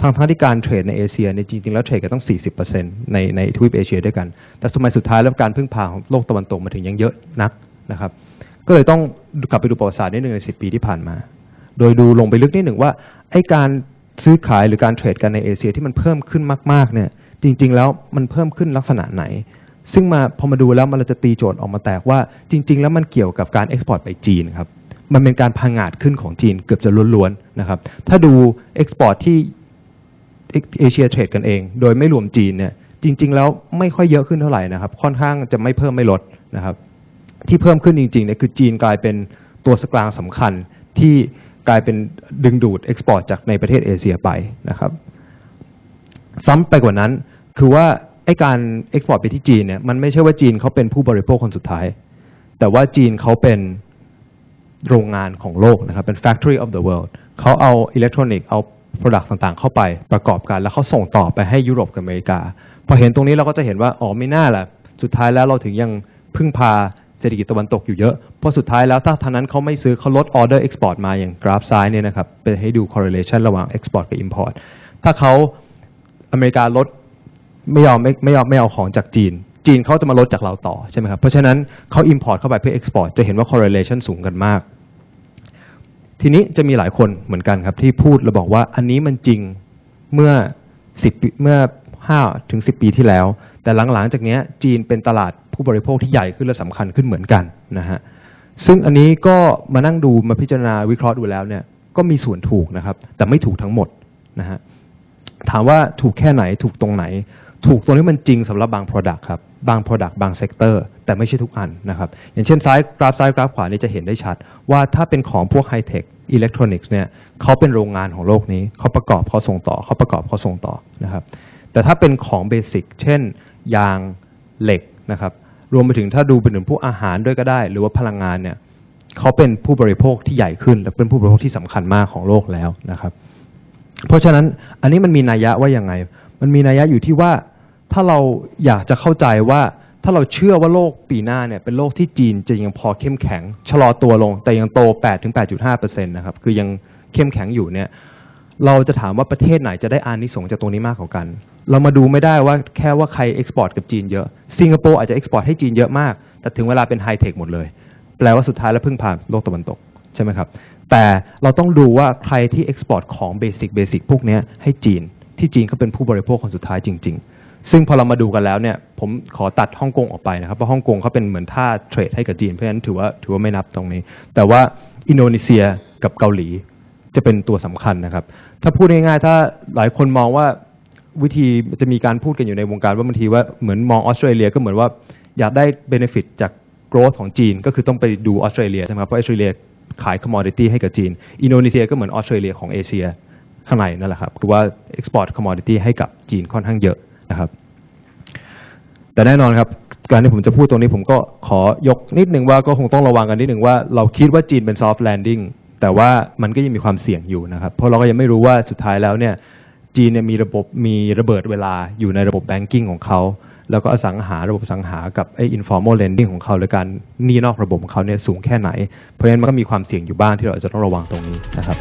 ทั้งทั้งที่การเทรดในเอเชียเนี่ยจริงๆแล้วเทรดกันต้อง 40%ในในทวีปเอเชียด้วยกัน แต่สมัยสุดท้ายแล้วการพึ่งพาของโลกตะวันตกมาถึงยังเยอะนักนะครับ ก็เลยต้องกลับไปดูประวัติศาสตร์นิดหนึ่งใน 10 ปีที่ผ่านมา โดยดูลงไปลึกนิดหนึ่งว่าไอ้การซื้อขายหรือการเทรดกันในเอเชียที่มันเพิ่มขึ้นมากๆเนี่ยจริง ๆ แล้วมันเพิ่มขึ้นลักษณะไหน ซึ่งมาพอมาดูแล้วมันจะตีโจทย์ออกมาแตกว่าจริง ๆ แล้วมันเกี่ยวกับการเอ็กซ์พอร์ตไปจีนครับมันเป็นการพังงาดขึ้นของจีนเกือบจะล้วนๆนะครับ ถ้าดูเอ็กซ์พอร์ตที่ เอเชียเทรดกันเอง โดยไม่รวมจีนเนี่ยจริง ๆ แล้วไม่ค่อยเยอะขึ้นเท่าไหร่นะครับ ค่อนข้างจะไม่เพิ่มไม่ลดนะครับ ที่เพิ่มขึ้นจริงๆเนี่ยคือจีนกลายเป็นตัวสกลางสำคัญที่กลายเป็นดึงดูดเอ็กซ์พอร์ตจากในประเทศเอเชียไปนะครับ ซ้ำไปกว่านั้นคือว่าไอ้การเอ็กซ์พอร์ตไปที่จีนเนี่ยมันไม่ใช่ว่าจีนเขาเป็นผู้บริโภคคนสุดท้าย แต่ว่าจีนเขาเป็นโรงงานของโลกนะครับ เป็น factory of the world เขาเอาอิเล็กทรอนิกส์เอา product ต่างๆ เข้าไปประกอบกัน แล้วเขาส่งต่อไปให้ยุโรปกับอเมริกา พอเห็นตรงนี้เราก็จะเห็นว่าอ๋อไม่น่าแหละสุดท้ายแล้วเราถึงยังพึ่งพาเศรษฐกิจตะวันตกอยู่เยอะ เพราะสุดท้ายแล้วถ้าทางนั้นเขาไม่ซื้อเขาลดออเดอร์เอ็กซ์พอร์ตมาอย่างกราฟซ้ายเนี่ยนะครับเป็นให้ดู correlation ระหว่าง export กับ import ถ้าเขาอเมริกาลดไม่ยอมไม่ไม่ยอมไม่เอาของจากจีน จีนเขาจะมาลดจากเราต่อใช่ไหมครับ เพราะฉะนั้นเขา import เข้าไปเพื่อ export จะเห็นว่า correlation สูงกันมาก ทีนี้จะมีหลายคนเหมือนกันครับ ที่พูดแล้วบอกว่าอันนี้มันจริงเมื่อ10ปีเมื่อ5ถึง10ปีที่แล้ว แต่หลังๆจากเนี้ยจีนเป็นตลาดผู้บริโภคที่ใหญ่ขึ้นและสำคัญขึ้นเหมือนกันนะฮะซึ่งอันนี้ก็มานั่งดูมาพิจารณาวิเคราะห์ดูแล้วเนี่ยก็มีส่วนถูกนะครับ แต่ไม่ถูกทั้งหมดนะฮะถามว่าถูกแค่ไหนถูกตรงไหน ถูกตรงที่มันจริงสำหรับบาง Product ครับบาง Product บางเซกเตอร์ แต่ไม่ใช่ทุกอันนะครับ อย่างเช่นซ้ายกราฟซ้ายกราฟขวานี่จะเห็นได้ชัด ว่าถ้าเป็นของพวกไฮเทคอิเล็กทรอนิกส์เนี่ยเขาเป็นโรงงานของโลกนี้เขาประกอบเขาส่งต่อเขาประกอบเขาส่งต่อนะครับ แต่ถ้าเป็นของเบสิกเช่น ยางเหล็กนะครับ รวมไปถึงถ้าดูเป็นถึงพวกอาหารด้วยก็ได้ หรือว่าพลังงานเนี่ยเขาเป็นผู้บริโภคที่ใหญ่ขึ้น และเป็นผู้บริโภคที่สำคัญมากของโลกแล้วนะครับ เพราะฉะนั้นอันนี้มันมีนัยยะว่ายังไง มันมีนัยยะอยู่ที่ว่าถ้าเราอยากจะเข้าใจว่า ถ้าเราเชื่อว่าโลกปีหน้าเนี่ยเป็นโลกที่จีนจะยังพอเข้มแข็ง ชะลอตัวลง แต่ยังโต8ถึง8.5%นะครับ คือยังเข้มแข็งอยู่เนี่ย เราจะถามว่าประเทศไหนจะได้อานิสงส์จากตรงนี้มากกว่ากัน เรามาดูไม่ได้ว่าแค่ว่าใครเอ็กซ์พอร์ตกับจีนเยอะ สิงคโปร์อาจจะเอ็กซ์พอร์ตให้จีนเยอะมาก แต่ถึงเวลาเป็นไฮเทคหมดเลย แปลว่าสุดท้ายแล้วพึ่งพาโลกตะวันตกใช่ไหมครับ แต่เราต้องดูว่าใครที่เอ็กซ์พอร์ตของเบสิกเบสิกพวกนี้ให้จีน ที่จีนเขาเป็นผู้บริโภคคนสุดท้ายจริง ๆ ซึ่งพอเรามาดูกันแล้วเนี่ยผมขอตัดฮ่องกงออกไปนะครับเพราะฮ่องกงเขาเป็นเหมือนท่าเทรดให้กับจีน เพราะฉะนั้นถือว่าถือว่าไม่นับตรงนี้ แต่ว่าอินโดนีเซียกับเกาหลีจะเป็นตัวสำคัญนะครับ ถ้าพูดง่ายๆถ้าหลายคนมองว่าวิธีจะมีการพูดกันอยู่ในวงการว่าบางทีว่าเหมือนมองออสเตรเลียก็เหมือนว่าอยากได้เบนฟิตจาก growth ของจีน ก็คือต้องไปดูออสเตรเลียใช่ไหมครับเพราะออสเตรเลียขาย commodity ให้กับจีน อินโดนีเซียก็เหมือนออสเตรเลียของเอเชียข้างในนั่นแหละครับคือว่า export commodity ให้กับจีนค่อนข้างเยอะ นะครับ แต่แน่นอนครับการที่ผมจะพูดตรงนี้ผมก็ขอยกนิดนึงว่าก็คงต้องระวังกันนิดนึงว่าเราคิดว่าจีนเป็น soft landing แต่ว่ามันก็ยังมีความเสี่ยงอยู่นะครับ เพราะเราก็ยังไม่รู้ว่าสุดท้ายแล้วเนี่ยจีนเนี่ยมีระบบมีระเบิดเวลาอยู่ในระบบแบงกิ้งของเขาแล้วก็อสังหาระบบสังหากับไอ้ informal lending ของเขาหรือการหนี้นอกระบบของเขาเนี่ยสูงแค่ไหน เพราะฉะนั้นมันก็มีความเสี่ยงอยู่บ้างที่เราอาจจะต้องระวังตรงนี้นะครับ